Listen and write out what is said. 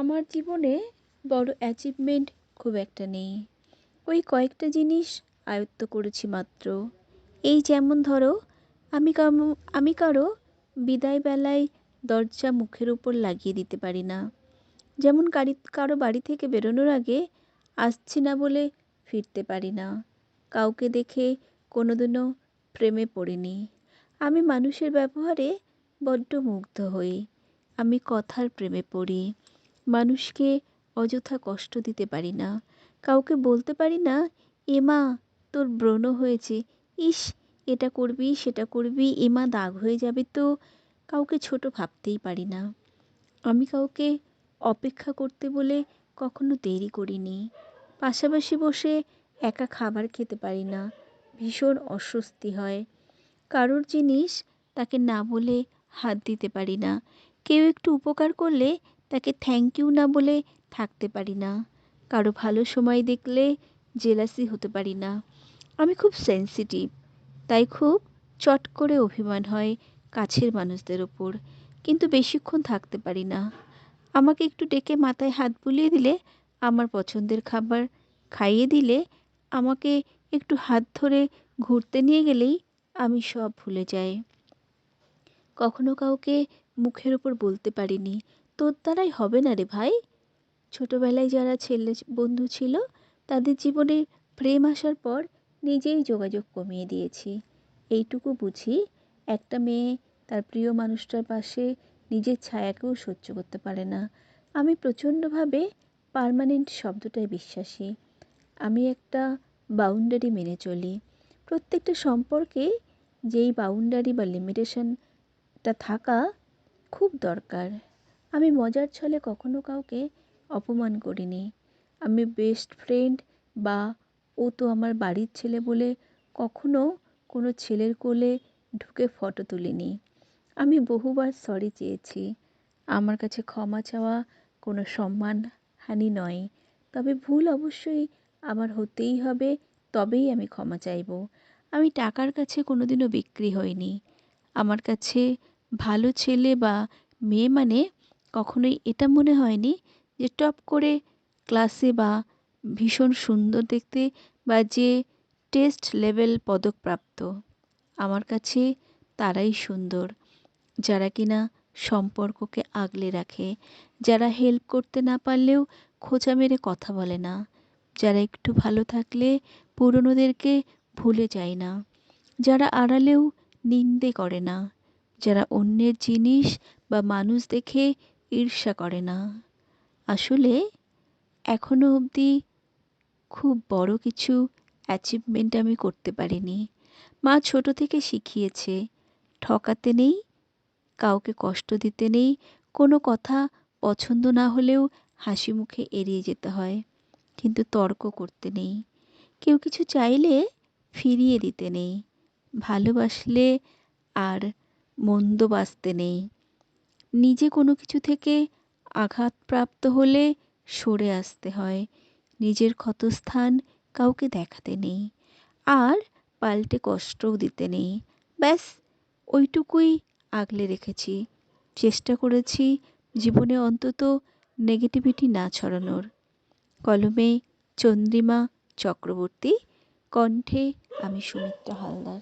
আমার জীবনে বড় অ্যাচিভমেন্ট খুব একটা নেই। ওই কয়েকটা জিনিস আয়ত্ত করেছি মাত্র। এই যেমন ধরো, আমি আমি কারও বিদায়বেলায় দরজা মুখের উপর লাগিয়ে দিতে পারি না। যেমন কারি, কারও বাড়ি থেকে বেরোনোর আগে আসছি না বলে ফিরতে পারি না। কাউকে দেখে কোনো দিনও প্রেমে পড়িনি। আমি মানুষের ব্যবহারে বড্ড মুগ্ধ হই। আমি কথার প্রেমে পড়ি। মানুষকে অযথা কষ্ট দিতে পারি না। কাউকে বলতে পারি না এমা তোর ব্রণ হয়েছে। ইস, এটা করবি, সেটা করবি এমা দাগ হয়ে যাবে তো। কাউকে ছোট ভাবতেই পারি না। আমি কাউকে অপেক্ষা করতে বলে কখনো দেরি করিনি। পাশাপাশি বসে একা খাবার খেতে পারি না। ভীষণ অস্বস্তি হয়। কারোর জিনিস তাকে না বলে হাত দিতে পারি না। কেউ একটু উপকার করলে তাকে থ্যাংক ইউ না বলে থাকতে পারি না। কারও ভালো সময় দেখলে জেলাসি হতে পারি না। আমি খুব সেন্সিটিভ তাই খুব চট করে অভিমান হয় কাছের মানুষদের ওপর। কিন্তু বেশিক্ষণ থাকতে পারি না। আমাকে একটু ডেকে মাথায় হাত বুলিয়ে দিলে, আমার পছন্দের খাবার খাইয়ে দিলে, আমাকে একটু হাত ধরে ঘুরতে নিয়ে গেলেই আমি সব ভুলে যাই। কখনো কাউকে মুখের ওপর বলতে পারিনি তোর দ্বারাই হবে না রে ভাই। ছোটোবেলায় যারা ছেলে বন্ধু ছিল, তাদের জীবনে প্রেম আসার পর নিজেই যোগাযোগ কমিয়ে দিয়েছি। এইটুকু বুঝি, একটা মেয়ে তার প্রিয় মানুষটার পাশে নিজের ছায়াকেও সহ্য করতে পারে না। আমি প্রচণ্ডভাবে পার্মানেন্ট শব্দটায় বিশ্বাসী। আমি একটা বাউন্ডারি মেনে চলি। প্রত্যেকটা সম্পর্কে যেই বাউন্ডারি বা লিমিটেশনটা থাকা খুব দরকার। আমি মজার ছলে কখনো কাউকে অপমান করিনি। আমি বেস্ট ফ্রেন্ড বা ও তো আমার বাড়ির ছেলে বলে কখনো কোনো ছেলের কোলে ঢুকে ফটো তুলিনি। আমি বহুবার সরি চেয়েছি। আমার কাছে ক্ষমা চাওয়া কোনো সম্মানহানি নয়। তবে ভুল অবশ্যই আমার হতেই হবে, তবেই আমি ক্ষমা চাইব। আমি টাকার কাছে কোনো দিনও বিক্রি হইনি। আমার কাছে ভালো ছেলে বা মেয়ে মানে কখনোই এটা মনে হয়নি যে টপ করে ক্লাসে বা ভীষণ সুন্দর দেখতে বা যে টেস্ট লেভেল পদকপ্রাপ্ত। আমার কাছে তারাই সুন্দর। যারা কিনা সম্পর্ককে আগলে রাখে, যারা হেল্প করতে না পারলেও খোঁচা মেরে কথা বলে না, যারা একটু ভালো থাকলে পুরনোদেরকে ভুলে যায় না, যারা আড়ালেও নিন্দে করে না, যারা অন্যের জিনিস বা মানুষ দেখে ঈর্ষা করে না। আসলে এখনও অবধি খুব বড় কিছু অ্যাচিভমেন্ট আমি করতে পারিনি। মা ছোটো থেকে শিখিয়েছে, ঠকাতে নেই, কাউকে কষ্ট দিতে নেই, কোনো কথা পছন্দ না হলেও হাসি মুখে এড়িয়ে যেতে হয়, কিন্তু তর্ক করতে নেই। কেউ কিছু চাইলে ফিরিয়ে দিতে নেই, ভালোবাসলে আর মন্দ বাসতে নেই। নিজে কোনো কিছু থেকে আঘাতপ্রাপ্ত হলে সরে আসতে হয়। নিজের ক্ষতস্থান কাউকে দেখাতে নেই। আর পাল্টে কষ্টও দিতে নেই। ব্যাস, ওইটুকুই আগলে রেখেছি। চেষ্টা করেছি জীবনে অন্তত নেগেটিভিটি না ছড়ানোর। কলমে চন্দ্রিমা চক্রবর্তী, কণ্ঠে আমি সুমিত্রা হালদার।